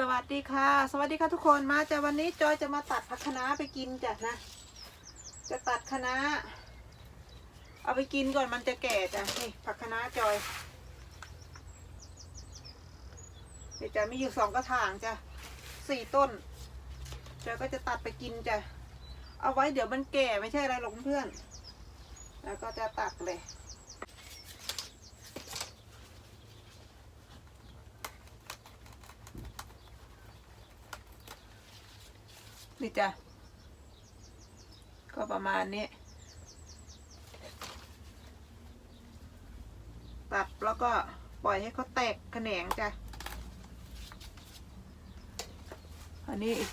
สวัสดีค่ะ สวัสดีค่ะทุกคนมาจ้ะวันนี้จอยจะมาตัดผักคะน้าไปกินจ้ะนะ จะตัดคะน้าเอาไปกินก่อนมันจะแก่จ้ะนี่ผักคะน้าจอยเดี๋ยวจะมีอยู่สองกระถางจ้ะสี่ต้นจอยก็จะตัดไปกินจ้ะเอาไว้เดี๋ยวมันแก่ไม่ใช่อะไรหรอกเพื่อน แล้วก็จะตักเลย นี่จ้ะก็ประมาณนี้ ตัดแล้วก็ปล่อยให้เขาแตกแขนงจ้ะ อันนี้อีก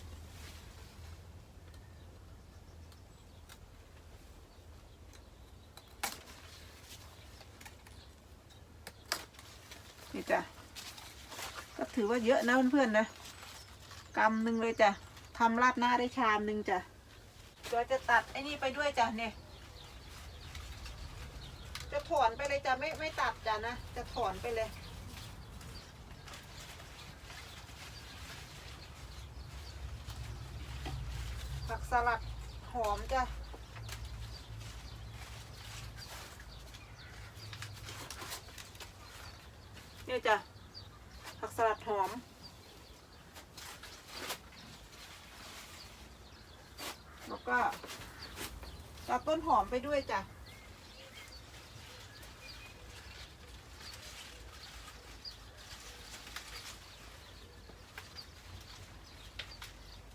นี่จ้ะ ก็ถือว่าเยอะนะเพื่อนๆนะกำหนึ่งเลยจ้ะำราดหน้าได้ชามหนึ่งจ้ะจอยจะตัดไอ้นี่ไปด้วยจ้ะเนี่ยจะถอนไปเลยจ้ะไม่ไม่ตัดจ้ะนะ จะถอนไปเลย ผักสลัดหอมจ้ะเนี่ยจ้ะ ผักสลัดหอม แล้วก็ตัดต้นหอม ไปด้วยจ้ะ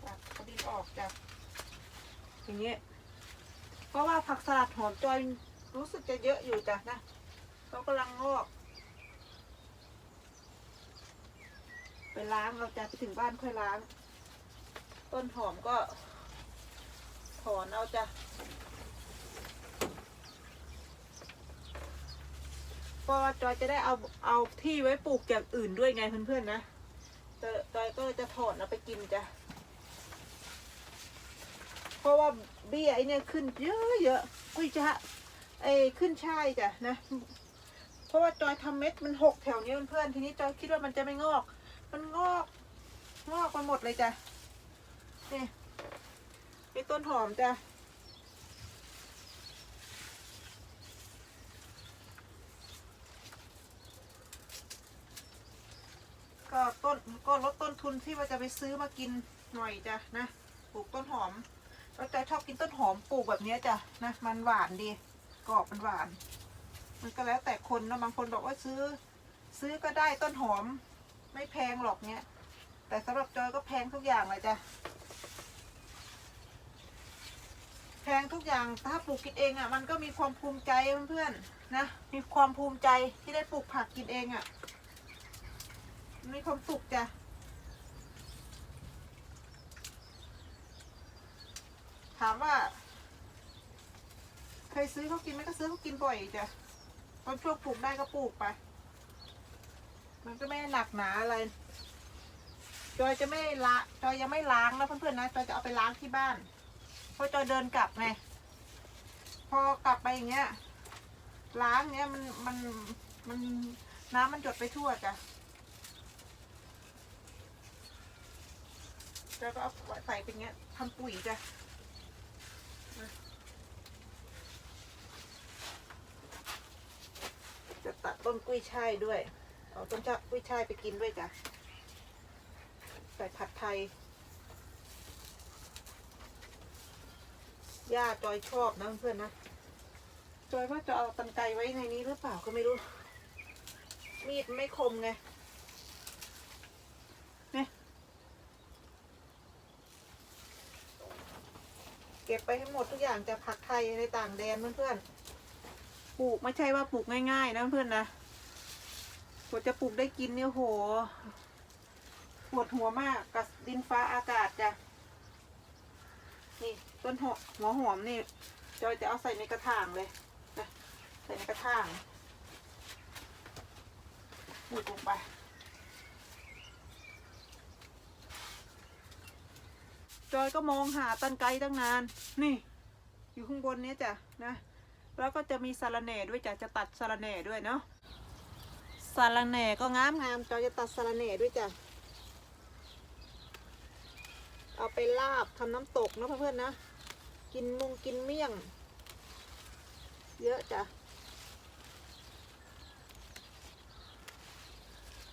ตัดพอดีออกจ้ะอย่างเงี้ยเพราะว่าผักสลัดหอมจอยรู้สึกจะเยอะอยู่จ้ะนะเขากำลังงอก ไปล้างเราจะไปถึงบ้านค่อยล้าง ต้นหอมก็ถอนเอาจ้ะ เพราะว่าจอยจะได้เอาเอาที่ไว้ปลูกอย่างอื่นด้วยไงเพื่อนๆนะแต่จอยก็จะถอนเอาไปกินจ้ะเพราะว่าเบี้ยไอเนี่ยขึ้นเยอะเยอะๆกุยจะไอขึ้นช่ายจ้ะนะ เพราะว่าจอยทำเม็ดมันหกแถวนี้เพื่อนๆทีนี้จอยคิดว่ามันจะไม่งอก มันงอก งอกไปหมดเลยจ้ะนี่มีต้นหอมจ้ะ ก็ต้นก็ลดต้นทุนที่ว่าจะไปซื้อมากินหน่อยจ้ะนะปลูกต้นหอมแล้วใจชอบกินต้นหอมปลูกแบบนี้จ้ะนะมันหวานดีกรอบมันหวาน มันก็แล้วแต่คนนะบางคนบอกว่าซื้อ ซื้อก็ได้ต้นหอม ไม่แพงหรอกเนี้ยแต่สำหรับจอยก็แพงทุกอย่างเลยจ้ะแพงทุกอย่างถ้าปลูกกินเองอะมันก็มีความภูมิใจเพื่อนๆนะมีความภูมิใจที่ได้ปลูกผักกินเองอะ มีความสุขจ้ะถามว่า เคยซื้อเขากินไหมก็ซื้อเขากินบ่อยจ้ะตอนช่วงปลูกได้ก็ปลูกไป มันก็ไม่หนักหนาอะไร จอยจะไม่ละ จอยยังไม่ล้างนะเพื่อนๆนะ จอยจะเอาไปล้างที่บ้าน เพราะจอยเดินกลับไง พอกลับไปอย่างเงี้ย ล้างเงี้ยมันมันมันน้ำมันหยดไปทั่วจ้ะ จอยก็เอาใส่เป็นเงี้ยทำปุ๋ยจ้ะจะตัดต้นกุ้ยช่ายด้วย เอาต้นชะกุ้ยช่ายไปกินด้วยจ้ะใส่ผัดไทยย่าจอยชอบนะเพื่อนนะจอยว่าจะเอาตันไกไว้ในนี้หรือเปล่าก็ไม่รู้ มีดไม่คมไง เนี่ย เก็บไปให้หมดทุกอย่างจะผักไทยในต่างแดนเพื่อนๆปลูกไม่ใช่ว่าปลูกง่ายๆนะเพื่อนนะกว่าจะปลูกได้กินเนี่ยโหปวดหัวมากกับดินฟ้าอากาศจ้ะนี่ต้นหัวหัวหอมนี่จอยจะเอาใส่ในกระถางเลยนะใส่ในกระถางปลูกลงไป จอยก็มองหาตันไกลตั้งนาน นี่ อยู่ข้างบนนี้จ้ะนะ แล้วก็จะมีสาระแหน่ด้วยจ้ะจะตัดสาระแหน่ด้วยเนาะสาระแหน่ก็งามงามจอยจะตัดสาระแหน่ด้วยจ้ะเอาไปลาบทำน้ำตกนะเพื่อนๆนะ กินมุงกินเมี่ยง เยอะจ้ะ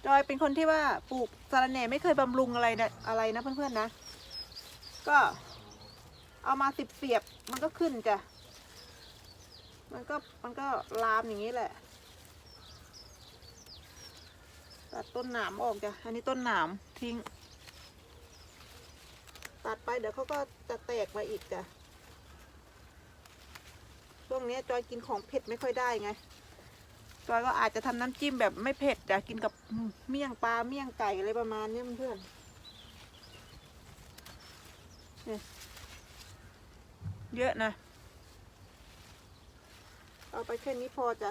จอยเป็นคนที่ว่าปลูกสาระแหน่ไม่เคยบำรุงอะไรนะอะไรนะเพื่อนๆนะ ก็ เอามาสิบเสียบมันก็ขึ้นจ้ะ มันก็มันก็ลามอย่างนี้แหละ ตัดต้นหนามออกจ้ะ อันนี้ต้นหนามทิ้ง ตัดไปเดี๋ยวเขาก็จะแตกมาอีกจ้ะ ช่วงนี้จอยกินของเผ็ดไม่ค่อยได้ไงจอยก็อาจจะทำน้ำจิ้มแบบไม่เผ็ดจะกินกับเมี่ยงปลาเมี่ยงไก่อะไรประมาณนี้เพื่อนๆ เนี่ยเยอะนะ เอาไปแค่นี้พอจ้ะ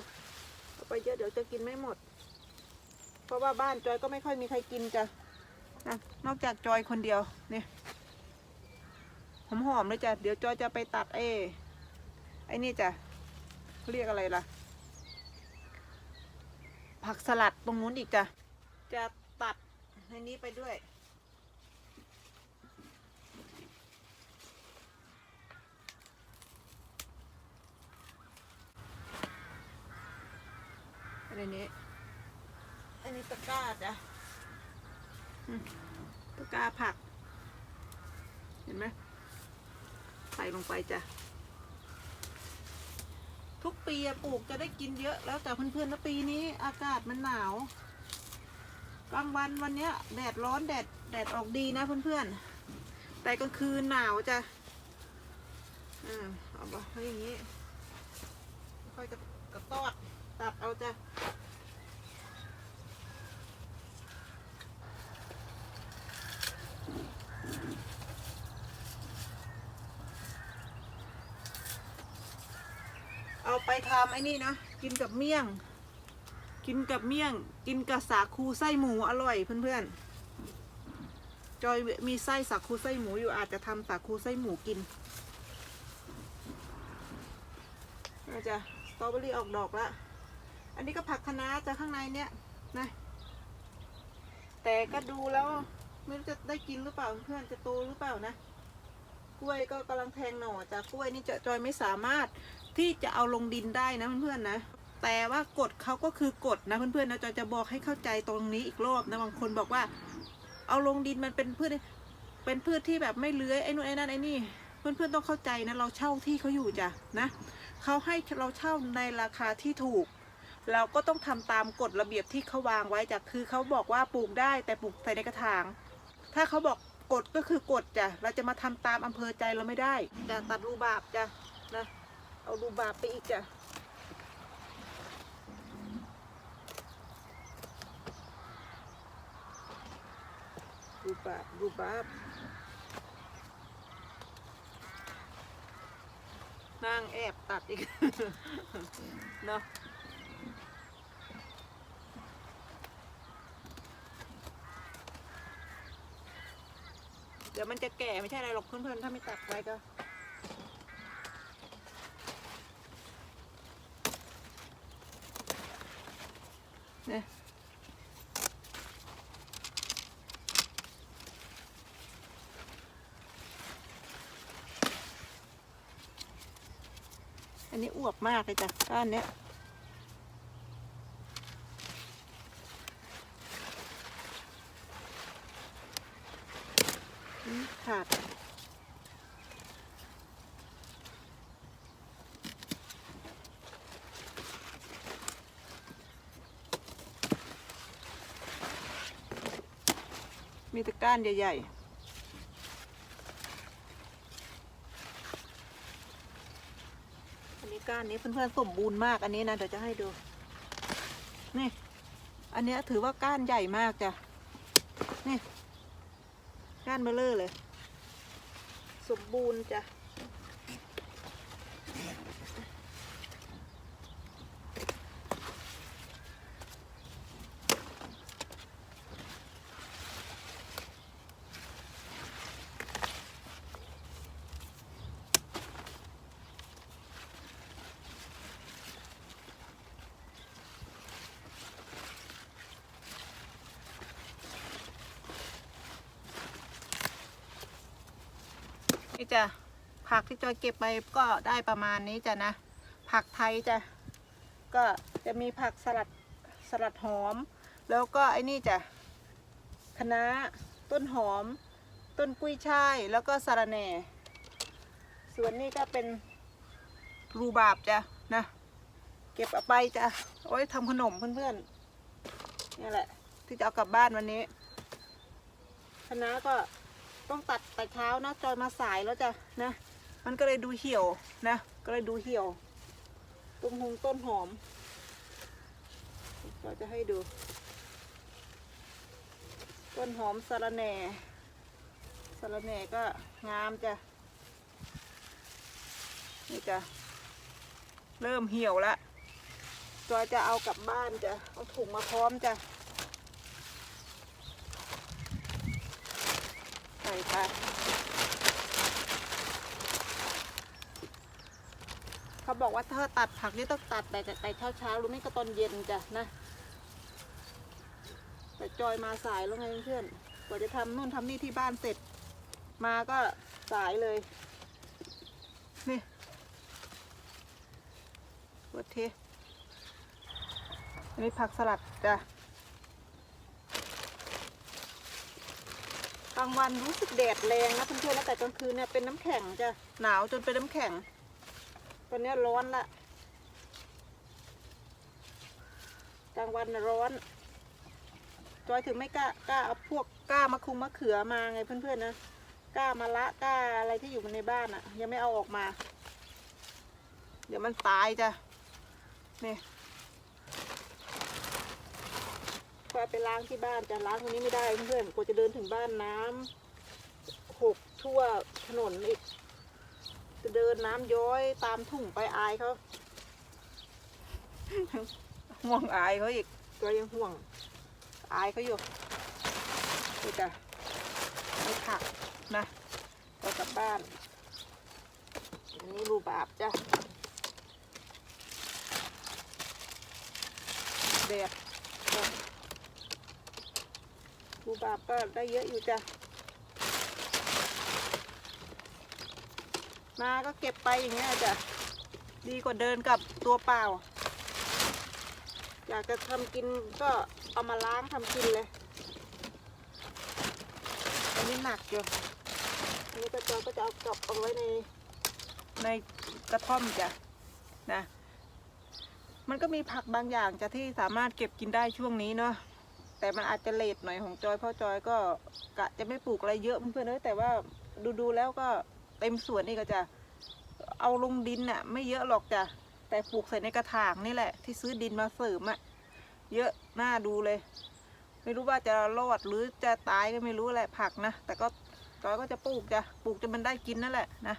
เอาไปเยอะเดี๋ยวจะกินไม่หมด เพราะว่าบ้านจอยก็ไม่ค่อยมีใครกินจ้ะนะนอกจากจอยคนเดียวเนี่ยหอมๆเลยจ้ะ เดี๋ยวจอยจะไปตัดเอไอ้นี่จ้ะเขาเรียกอะไรล่ะ ผักสลัดตรงนู้นอีกจ้ะ จะตัดในนี้ไปด้วย อันนี้ อันนี้ตะกร้าจ้ะอืมตะกร้าผัก เห็นไหมใส่ลงไปจ้ะ ทุกปีอะปลูกจะได้กินเยอะแล้วแต่เพื่อนๆนะปีนี้อากาศมันหนาวกลางวันวันเนี้ยแดดร้อนแดดแดดออกดีนะเพื่อนๆ แต่กลางคืนหนาวจ้ะอ่าเอาไปให้อย่างนี้ ค่อยกระกระตอด ตัดเอาจ้ะเอาไปทำไอ้นี่นะกินกับเมี่ยง กินกับเมี่ยง กินกับสาคูไส้หมูอร่อยเพื่อนๆจอยมีไส้สาคูไส้หมูอยู่อาจจะทำสาคูไส้หมูกินอาจะสตรอเบอรี่ออกดอกละ อันนี้ก็ผักคะน้าจะข้างในเนี้ยนะ แต่ก็ดูแล้วไม่รู้จะได้กินหรือเปล่าเพื่อนจะโตหรือเปล่านะ กล้วยก็กำลังแทงหน่อจากกล้วยนี่จะจอยไม่สามารถที่จะเอาลงดินได้นะเพื่อนๆนะ แต่ว่ากฎเขาก็คือกฎนะเพื่อนๆนะจอยจะบอกให้เข้าใจตรงนี้อีกรอบนะบางคนบอกว่า เอาลงดินมันเป็นพืชเป็นพืชที่แบบไม่เลื้อยไอ้นู่นไอ้นั่นไอ้นี่เพื่อนๆต้องเข้าใจนะเราเช่าที่เขาอยู่จ้ะนะเขาให้เราเช่าในราคาที่ถูก เราก็ต้องทำตามกฎระเบียบที่เขาวางไว้จ้ะคือเขาบอกว่าปลูกได้แต่ปลูกใส่ในกระถาง ถ้าเขาบอกกฎก็คือกฎจ้ะเราจะมาทำตามอำเภอใจเราไม่ได้จะตัดรูบาบจ้ะนะเอารูบาบไปอีกจ้ะรูบาบรูบาบนั่งแอบตัดอีกเนาะ เดี๋ยวมันจะแก่ไม่ใช่อะไรหรอกเพื่อนๆ ถ้าไม่ตัดไว้ก็ เนี่ยอันนี้อวบมากเลยจ้ะก้านเนี้ย ขาดมีต่ก้านใหญ่ๆอันนี้ก้านนี้เพื่อนๆสมบูรณ์มากอันนี้นะเดี๋ยวจะให้ดู นี่ อันนี้ถือว่าก้านใหญ่มากจ้ะ นี่ ก้านเบลเลอร์เลย สมบูรณ์จ้ะ นี่จ้ะผักที่จอยเก็บไปก็ได้ประมาณนี้จ้ะนะ ผักไทยจ้ะก็จะมีผักสลัดสลัดหอม แล้วก็ไอ้นี่จ้ะคะน้าต้นหอม ต้นกุ้ยช่ายแล้วก็สะระแหน่ ส่วนนี้ก็เป็นรูบาบจ้ะนะ เก็บเอาไปจ้ะเอาไว้ทำขนมเพื่อนๆนี่แหละ ที่จะเอากลับบ้านวันนี้คะน้าก็ต้องตัด แต่เช้านะจอยมาสายแล้วจ้ะนะ มันก็เลยดูเหี่ยวนะ ก็เลยดูเหี่ยวต้นหงต้นหอมเราจะให้ดู ต้นหอมสะระแหน่สะระแหน่ก็งามจ้ะนี่จ้ะเริ่มเหี่ยวล้วจอยจะเอากลับบ้านจ้ะเอาถุงมาพร้อมจ้ะ ใส่ไปเขาบอกว่าถ้าตัดผักนี่ต้องตัดแต่แต่เช้าเช้าๆหรือไม่ก็ตอนเย็นจ้ะนะ แต่จอยมาสายแล้วไงเพื่อนกว่าจะทำนู่นทำนี่ที่บ้านเสร็จ มาก็สายเลย นี่วัดเทอันนี้ผักสลัดจ้ะ กลางวันรู้สึกแดดแรงนะเพื่อนๆแล้วแต่กลางคืนเนี่ยเป็นน้ำแข็งจ้ะหนาวจนเป็นน้ำแข็ง ตอนนี้ร้อนละกลางวันร้อน จอยถึงไม่กล้ากล้าเอาพวกกล้ามะคุงมะเขือมาไงเพื่อนๆนะกล้ามาละกล้าอะไรที่อยู่ในบ้านอะ่ะ ยังไม่เอาออกมา เดี๋ยวมันตายจ้ะนี่ ก็เอาไปล้างที่บ้านจะล้างตรงนี้ไม่ได้เพื่อนๆกว่าจะเดินถึงบ้านน้ำหกทั่วถนนอีก จะเดินน้ำย้อยตามทุ่งไปอายเขาห่วงอายเขาอีกตัวยังห่วง อายเขาอยู่นี่จ้ะไม่ผักนะเรากลับบ้านอันนี้รูบาบจ้ะแดดจ้ะ รูบาบก็ได้เยอะอยู่จ้ะ มาก็เก็บไปอย่างเงี้ยจ้ะ ดีกว่าเดินกับตัวเปล่า อยากจะทำกินก็เอามาล้างทำกินเลย อันนี้หนักอยู่อันนี้ก็จอยก็จะเอากลับเอาไว้ในในกระท่อมจ้ะนะ มันก็มีผักบางอย่างจะที่สามารถเก็บกินได้ช่วงนี้เนาะ แต่มันอาจจะเลทหน่อยของจอยเพราะจอยก็กะจะไม่ปลูกอะไรเยอะเพื่อนๆเลยแต่ว่าดูๆแล้วก็เต็มสวนนี่ก็จะเอาลงดินน่ะไม่เยอะหรอกจ้ะแต่ปลูกใส่ในกระถางนี่แหละ ที่ซื้อดินมาเสริมอะเยอะน่าดูเลย ไม่รู้ว่าจะรอดหรือจะตายก็ไม่รู้แหละผักนะ แต่ก็จอยก็จะปลูกจ้ะปลูกจนมันได้กินนั่นแหละนะ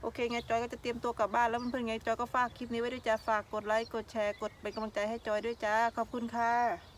โอเคไงจอยก็จะเตรียมตัวกลับบ้านแล้วเพื่อนๆไงจอยก็ฝากคลิปนี้ไว้ด้วยจ้ะฝากกดไลค์กดแชร์กดเป็นกำลังใจให้จอยด้วยจ้าขอบคุณค่ะ